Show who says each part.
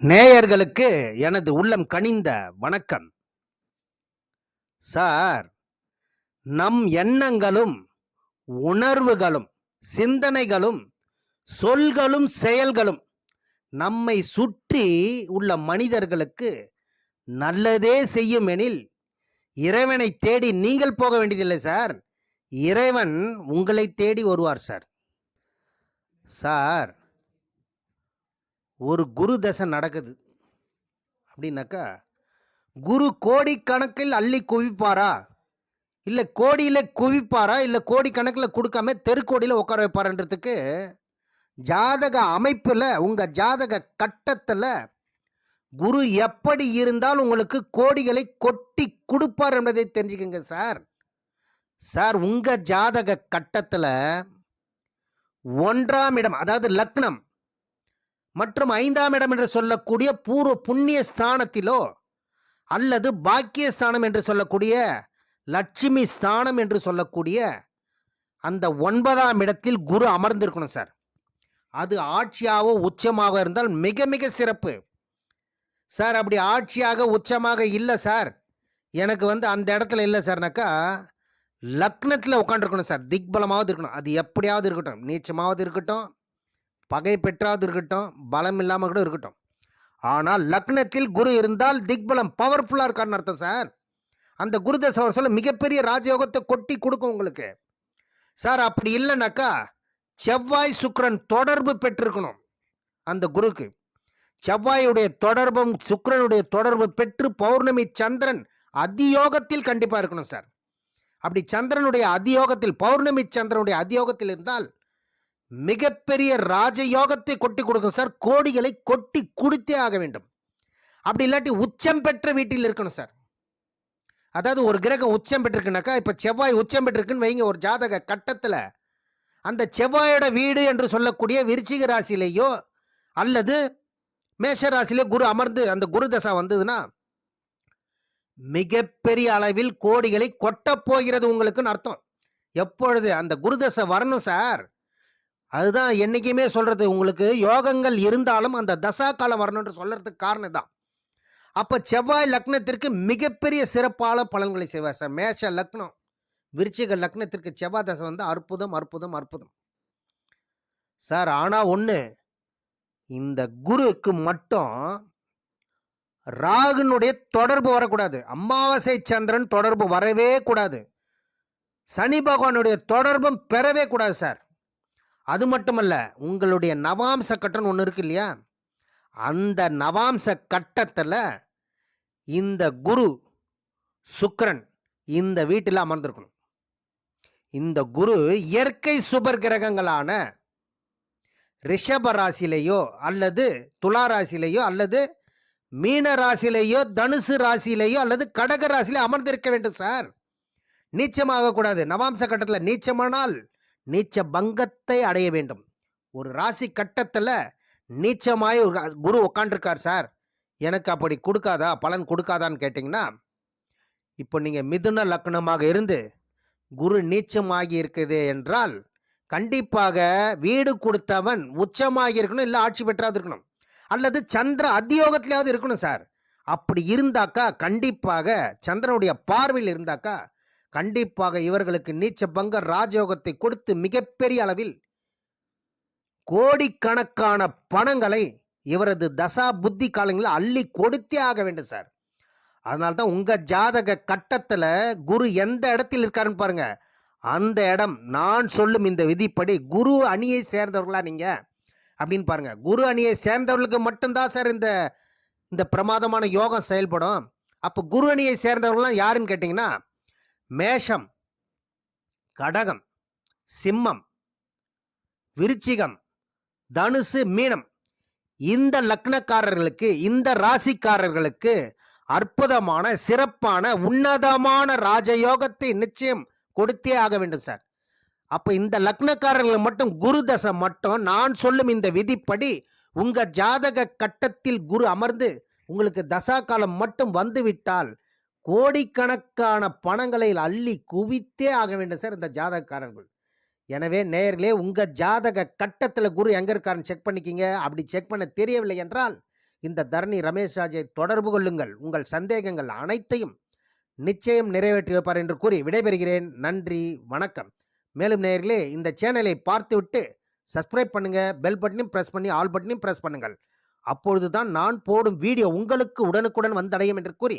Speaker 1: நேயர்களுக்கு எனது உள்ளம் கனிந்த வணக்கம். சார் நம் எண்ணங்களும் உணர்வுகளும் சிந்தனைகளும் சொல்களும் செயல்களும் நம்மை சுற்றி உள்ள மனிதர்களுக்கு நல்லதே செய்யும் எனில் இறைவனை தேடி நீங்கள் போக வேண்டியதில்லை சார். இறைவன் உங்களை தேடி வருவார் சார். சார் ஒரு குரு தசை நடக்குது. அப்படின்னாக்கா குரு கோடிக்கணக்கில் அள்ளி குவிப்பாரா? இல்லை கோடியில் குவிப்பாரா? இல்லை கோடிக்கணக்கில் கொடுக்காம தெருக்கோடியில் உட்கார வைப்பாரன்றதுக்கு ஜாதக அமைப்பில் உங்கள் ஜாதக கட்டத்தில் குரு எப்படி இருந்தால் உங்களுக்கு கோடிகளை கொட்டி கொடுப்பார் என்பதை தெரிஞ்சுக்கங்க சார். சார் உங்கள் ஜாதக கட்டத்தில் ஒன்றாம் இடம் அதாவது லக்னம் மற்றும் ஐந்தாம் இடம் என்று சொல்லக்கூடிய பூர்வ புண்ணிய ஸ்தானத்திலோ அல்லது பாக்கிய ஸ்தானம் என்று சொல்லக்கூடிய லட்சுமி ஸ்தானம் என்று சொல்லக்கூடிய அந்த ஒன்பதாம் இடத்தில் குரு அமர்ந்திருக்கணும் சார். அது ஆட்சியாகவோ உச்சமாக இருந்தால் மிக மிக சிறப்பு. சார் அப்படி ஆட்சியாக உச்சமாக இல்லை சார். எனக்கு வந்து அந்த இடத்துல இல்லை சார்னாக்கா லக்னத்தில் உட்காந்துருக்கணும் சார். திக்பலமாவது இருக்கணும். அது எப்படியாவது இருக்கட்டும். நீச்சமாவது இருக்கட்டும். பகை பெற்றாவது இருக்கட்டும் பலம் இல்லாமல் கூட இருக்கட்டும். ஆனால் லக்னத்தில் குரு இருந்தால் திக்பலம் பவர்ஃபுல்லாக இருக்கான்னு அர்த்தம் சார். அந்த குருதேச அவர் சொல்ல மிகப்பெரிய ராஜயோகத்தை கொட்டி கொடுக்கும் உங்களுக்கு. சார் அப்படி இல்லைனாக்கா செவ்வாய் சுக்ரன் தொடர்பு பெற்றிருக்கணும் அந்த குருக்கு. செவ்வாயுடைய தொடர்பும் சுக்ரனுடைய தொடர்பு பெற்று பௌர்ணமி சந்திரன் அதியோகத்தில் கண்டிப்பாக இருக்கணும் சார். அப்படி சந்திரனுடைய அதியோகத்தில் பௌர்ணமி சந்திரனுடைய அதியோகத்தில் இருந்தால் மிகப்பெரிய ராஜயோகத்தை கொட்டி கொடுக்கும் சார். கோடிகளை கொட்டி கொடுத்தே ஆக வேண்டும். அப்படி இல்லாட்டி உச்சம் பெற்ற வீட்டில் இருக்கணும் சார். அதாவது ஒரு கிரகம் உச்சம் பெற்றிருக்குனாக்கா இப்போ செவ்வாய் உச்சம் பெற்றிருக்குன்னு வைங்க ஒரு ஜாதக கட்டத்தில். அந்த செவ்வாயோட வீடு என்று சொல்லக்கூடிய விருச்சிக ராசியிலேயோ அல்லது மேஷ ராசியிலே குரு அமர்ந்து அந்த குரு தசா வந்ததுன்னா மிகப்பெரிய அளவில் கோடிகளை கொட்டப் போகிறது உங்களுக்குன்னு அர்த்தம். எப்பொழுது அந்த குருதசை வரணும் சார்? அதுதான் என்னைக்குமே சொல்கிறது உங்களுக்கு யோகங்கள் இருந்தாலும் அந்த தசா காலம் வரணும்னு சொல்கிறதுக்கு காரணம் தான் அப்போ செவ்வாய் லக்னத்திற்கு மிகப்பெரிய சிறப்பான பலன்களை செய்வார் சார். மேஷ லக்னம் விருச்சிக லக்னத்திற்கு செவ்வாய் தசை வந்து அற்புதம் அற்புதம் அற்புதம். சார் ஆனால் ஒன்று இந்த குருக்கு மட்டும் ராகுனுடைய தொடர்பு வரக்கூடாது. அமாவாசை சந்திரன் தொடர்பு வரவே கூடாது. சனி பகவானுடைய தொடர்பும் பெறவே கூடாது சார். அது மட்டுமல்ல உங்களுடைய நவாம்ச கட்டம்னு ஒன்று இருக்கு இல்லையா? அந்த நவாம்ச கட்டத்தில் இந்த குரு சுக்கரன் இந்த வீட்டில் அமர்ந்திருக்கணும். இந்த குரு இயற்கை சுபர் கிரகங்களான ரிஷப ராசியிலேயோ அல்லது துலா ராசியிலேயோ அல்லது மீன ராசியிலேயோ தனுசு ராசியிலேயோ அல்லது கடக ராசியிலே அமர்ந்திருக்க வேண்டும் சார். நீச்சமாக கூடாது நவாம்ச கட்டத்தில் நீச்சமானால் நீச்ச பங்கத்தை அடைய வேண்டும். ஒரு ராசி கட்டத்தில் நீச்சமாய் ஒரு குரு உக்காண்டிருக்கார் சார். எனக்கு அப்படி கொடுக்காதா? பலன் கொடுக்காதான்னு கேட்டிங்கன்னா இப்போ நீங்கள் மிதுன லக்னமாக இருந்து குரு நீச்சமாகி இருக்குது என்றால் கண்டிப்பாக வீடு கொடுத்தவன் உச்சமாகி இருக்கணும் இல்லை ஆட்சி பெற்றாது இருக்கணும். அல்லது சந்திர அதியோகத்திலாவது இருக்கணும் சார். அப்படி இருந்தாக்கா கண்டிப்பாக சந்திரனுடைய பார்வையில் இருந்தாக்கா கண்டிப்பாக இவர்களுக்கு நீச்ச பங்க ராஜயோகத்தை கொடுத்து மிகப்பெரிய அளவில் கோடிக்கணக்கான பணங்களை இவரது தசா புத்தி காலங்களில் அள்ளி கொடுத்தே ஆக வேண்டும் சார். அதனால்தான் உங்கள் ஜாதக கட்டத்தில் குரு எந்த இடத்தில் இருக்காருன்னு பாருங்க. அந்த இடம் நான் சொல்லும் இந்த விதிப்படி குரு அணியை சேர்ந்தவர்களா நீங்கள் அப்படின்னு பாருங்க. குரு அணியை சேர்ந்தவர்களுக்கு மட்டும்தான் சார் இந்த இந்த பிரமாதமான யோகம் செயல்படும். அப்போ குரு அணியை சேர்ந்தவர்கள்லாம் யாருன்னு கேட்டிங்கன்னா மேஷம் கடகம் சிம்மம் விருச்சிகம் தனுசு மீனம். இந்த லக்னக்காரர்களுக்கு இந்த ராசிக்காரர்களுக்கு அற்புதமான சிறப்பான உன்னதமான ராஜயோகத்தை நிச்சயம் கொடுத்தே ஆக வேண்டும் சார். அப்போ இந்த லக்னக்காரர்கள் மட்டும் குரு தசை மட்டும் நான் சொல்லும் இந்த விதிப்படி உங்க ஜாதக கட்டத்தில் குரு அமர்ந்து உங்களுக்கு தசா காலம் மட்டும் வந்துவிட்டால் கோடிக்கணக்கான பணங்களை அள்ளி குவித்தே ஆக வேண்டும் சார் இந்த ஜாதகக்காரர்கள். எனவே நேர்களே உங்கள் ஜாதக கட்டத்தில் குரு எங்கே இருக்காருன்னு செக் பண்ணிக்கிங்க. அப்படி செக் பண்ண தெரியவில்லை என்றால் இந்த தரணி ரமேஷ் ராஜை தொடர்பு கொள்ளுங்கள். உங்கள் சந்தேகங்கள் அனைத்தையும் நிச்சயம் நிறைவேற்றி வைப்பார் என்று கூறி விடைபெறுகிறேன். நன்றி வணக்கம். மேலும் நேயர்களே இந்த சேனலை பார்த்துவிட்டு சப்ஸ்கிரைப் பண்ணுங்க பெல் பட்டனையும் ப்ரெஸ் பண்ணி ஆல் பட்டனையும் ப்ரெஸ் பண்ணுங்கள். அப்பொழுது தான் நான் போடும் வீடியோ உங்களுக்கு உடனுக்குடன் வந்தடையும் என்று கூறி